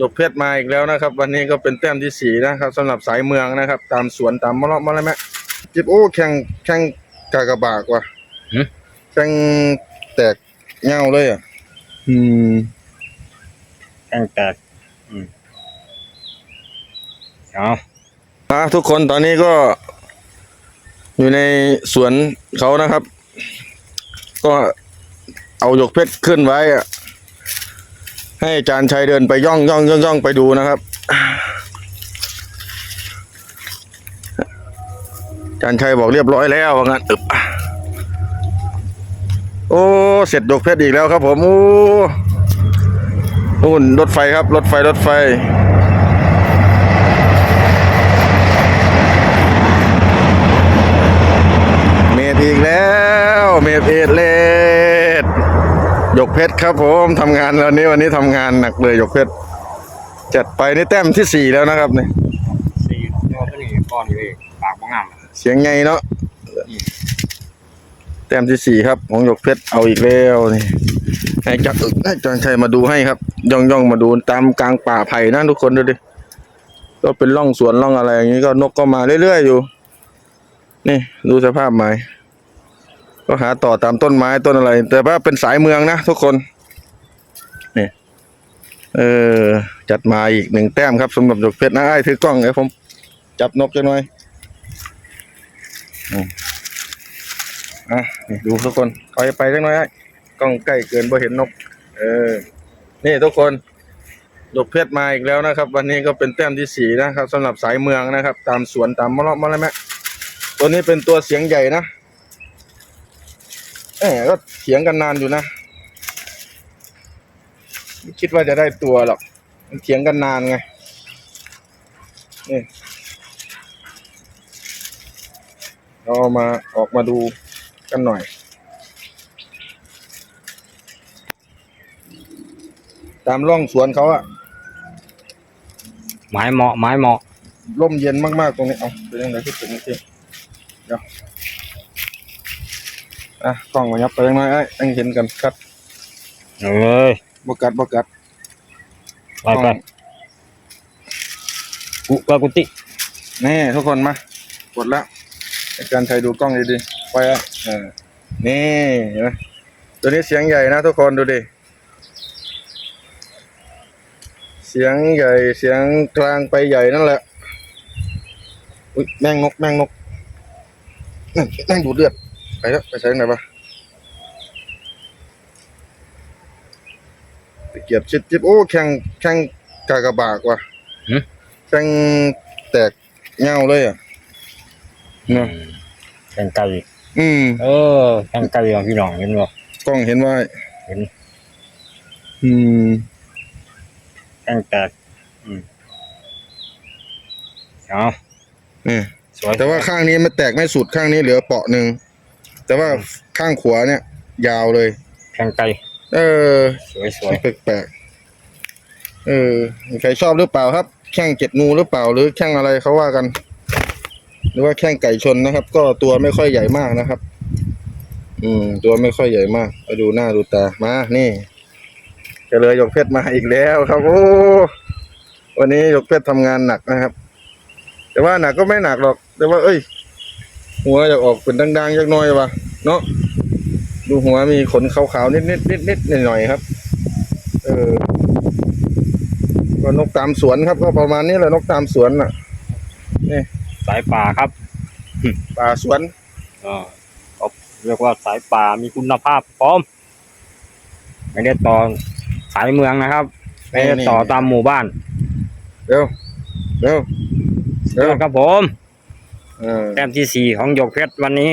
ยกเพชรมาอีกแล้วนะครับ วันนี้ก็เป็นแต้มที่สี่นะครับสำหรับสายเมืองนะครับ ตามสวนตามมะละมะละแมะจิบโอ้แข่งแข่งกากระบากว่ะหึแข่งแตกเงาเลยอะ อืมตั้งแต่อืมเอาอะทุกคนตอนนี้ก็ อยู่ในสวนเขานะครับ ก็เอาหยกเพชรขึ้นไว้อะ ให้อาจารย์ชัยเดินไปย่องย่องย่องย่องไปดูนะครับอาจารย์ชัยบอกเรียบร้อยแล้วว่างั้นอึบโอ้เสร็จหยกเพชรอีกแล้วครับผมโอ้นู่นรถไฟครับ รถไฟรถไฟเมดอีกแล้ว เมดเอ็ดเลดห ยกเพชรครับผมทำงานวันนี้วันนี้ทำงานหนักเลยหยกเพชรจัดไปนี่แต้มที่สี่แล้วนะครับเนี่ยสี่ตัวก็นี่ก้อนอยู่เองปากบ้งามเสียงไงเนาะแต้มที่สี่ครับของหยกเพชรเอาอีกแล้วนี่ให้จักรให้จอนชัยมาดูให้ครับ ย่องย่องมาดูตามกลางป่าไผ่นะทุกคนดูดิก็เป็นร่องสวนร่องอะไรอย่างนี้ก็นกก็มาเรื่อยๆอยู่ นี่ดูสภาพไม้ ก็หาต่อตามต้นไม้ต้นอะไร แต่ว่าเป็นสายเมืองนะทุกคนนี่เออ จัดมาอีกหนึ่งแต้มครับสำหรับหยกเพชรนะไอ้ถือกล้องเดี๋ยวผม จับนกจะหน่อยอะดูทุกคนถอยไปจังหน่อยกล้องใกล้เกินพอเห็นนก เออ นี่ทุกคนหยกเพชรมาอีกแล้วนะครับ วันนี้ก็เป็นแต้มที่สี่นะครับสำหรับสายเมืองนะครับ ตามสวนตามมะละมะละแมะตัวนี้เป็นตัวเสียงใหญ่นะ แหมก็เถียงกันนานอยู่นะไม่คิดว่าจะได้ตัวหรอก มันเถียงกันนานไงนี่เราเอามาออกมาดูกันหน่อยตามร่องสวนเขาอะไม้เหมาะไม้เหมาะร่มเย็นมากๆตรงนี้เอาเป็นยังไงที่ถึงที่เดี๋ยว อะกล้องมายับไปยังไงไอ้ยังเห็นกันคัดเอาเลยบกัดบกัดไปไปกุกะกุตินี่ทุกคนมากดแล้วอาจารย์ชัยดูกล้องดีๆไปอะเออนี่เห็นไหมตัวนี้เสียงใหญ่นะทุกคนดูดิเสียงใหญ่เสียงกลางไปใหญ่นั่นแหละอุ้ยแม่งนกแม่งนกนั่นแม่งดูดเลือด ไปแล้วไปใช้ไหนปะตะเกียบชิดจิบโอ้แข่งแข่งกากระบากว่ะหึ แข่งแตกเงาเลยอะเนาะแกงไก่อืมเออแกงไก่ของพี่น้องเห็นบ่ กล้องเห็นว่าเห็น อืมแกงแตกอืมเอานี่สวยแต่ว่าข้างนี้มันแตกไม่สุดข้างนี้เหลือเปาะหนึ่ง แต่ว่าข้างขวาเนี่ย ยาวเลยแกงไก่เออสวยสวยแปลกๆเออมีใครชอบหรือเปล่าครับ แข้งเจ็ดงูหรือเปล่าหรือแข้งอะไรเขาว่ากัน หรือว่าแข้งไก่ชนนะครับ ก็ตัวไม่ค่อยใหญ่มากนะครับ อืม ตัวไม่ค่อยใหญ่มากไปดูหน้าดูตามานี่เจริญหยกเพชรมาอีกแล้วครับโอ้วันนี้หยกเพชรทำงานหนักนะครับ แต่ว่าหนักก็ไม่หนักหรอก แต่ว่า เอ้ย หัวอยากออกเป็นดังๆจักหน่อยวะเนาะดูหัวมีขนขาวๆนิดๆนิดๆหน่อยๆครับ เออก็นกตามสวนครับ ก็ประมาณนี้แหละนกตามสวนน่ะสายป่าครับ ป่าสวนเออเขาเรียกว่าสายป่ามีคุณภาพพร้อม ไม่ได้ต่อสายเมืองนะครับ ไม่ได้ต่อตามหมู่บ้าน เร็ว เร็วเร็วครับผมเออ แต้มที่สี่ของหยกเพชรวันนี้